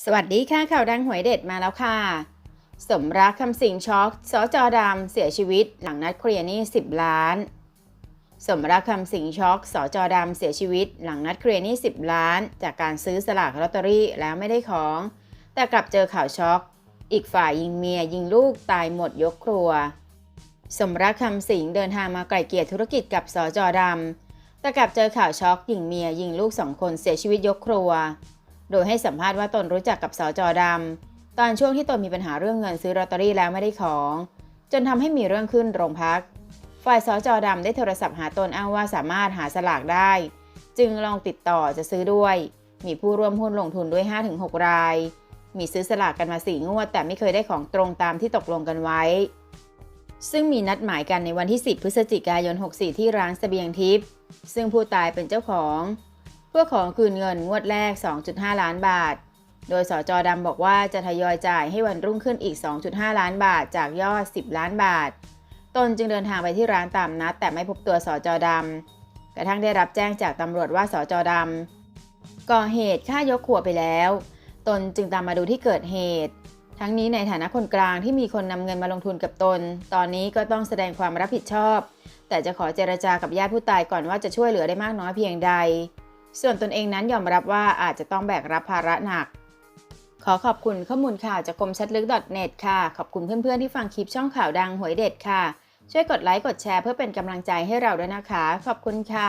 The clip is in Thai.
สวัสดีค่ะข่าวดังหวยเด็ดมาแล้วค่ะ สมรักคำสิงช็อกสจอดำเสียชีวิตหลังนัดเคลียร์หนี้10 ล้าน สมรักคำสิงช็อกสจอดำเสียชีวิต หลังนัดเคลียร์หนี้10 ล้าน จากการซื้อสลากลอตเตอรี่แล้วไม่ได้ของ แต่กลับเจอข่าวช็อก อีกฝ่ายยิงเมียยิงลูกตายหมดยกครัว สมรักคำสิงเดินทางมาไกล่เกลี่ยธุรกิจกับสจอดำแต่กลับเจอข่าวช็อกยิงเมียยิงลูกสองคนเสียชีวิตยกครัว โดยให้สัมภาษณ์ว่าตนรู้จักกับสจอดำตอนช่วงที่ตนมีปัญหาเรื่องเงินซื้อลอตเตอรี่แล้วไม่ได้ของ จนทำให้มีเรื่องขึ้นโรงพัก ฝ่ายสจอดำได้โทรศัพท์หาตนอ้างว่าสามารถหาสลากได้ จึงลองติดต่อจะซื้อด้วย มีผู้ร่วมหุ้นลงทุนด้วย 5-6 ราย มีซื้อสลากกันมาสี่งวด แต่ไม่เคยได้ของตรงตามที่ตกลงกันไว้ ซึ่งมีนัดหมายกันในวันที่ 10 พฤศจิกายน 64 ที่ร้านเสบียงทิพย์ซึ่งผู้ตายเป็นเจ้าของ เพื่อขอคืนเงินงวดแรก 2.5 ล้านบาท โดยสจดำบอกว่าจะทยอยจ่ายให้วันรุ่งขึ้นอีก 2.5 ล้านบาทจากยอด 10 ล้านบาท ตนจึงเดินทางไปที่ร้านตามนัด แต่ไม่พบตัวสจดำกระทั่งได้รับแจ้งจากตำรวจว่าสจดำก่อเหตุฆ่ายกครัวไปแล้ว ตนจึงตามมาดูที่เกิดเหตุทั้งนี้ในฐานะคนกลางที่มีคนนำเงินมาลงทุนกับตน ตอนนี้ก็ต้องแสดงความรับผิดชอบ แต่จะขอเจรจากับญาติผู้ตายก่อนว่าจะช่วยเหลือได้มากน้อยเพียงใด ส่วนตนเองนั้นยอมรับว่าอาจจะต้องแบกรับภาระหนัก ขอขอบคุณข้อมูลข่าวจากกรมชัดลึก .net ค่ะ ขอบคุณเพื่อนๆที่ฟังคลิปช่องข่าวดังหวยเด็ดค่ะ ช่วยกดไลค์กดแชร์เพื่อเป็นกำลังใจให้เราด้วยนะคะ ขอบคุณค่ะ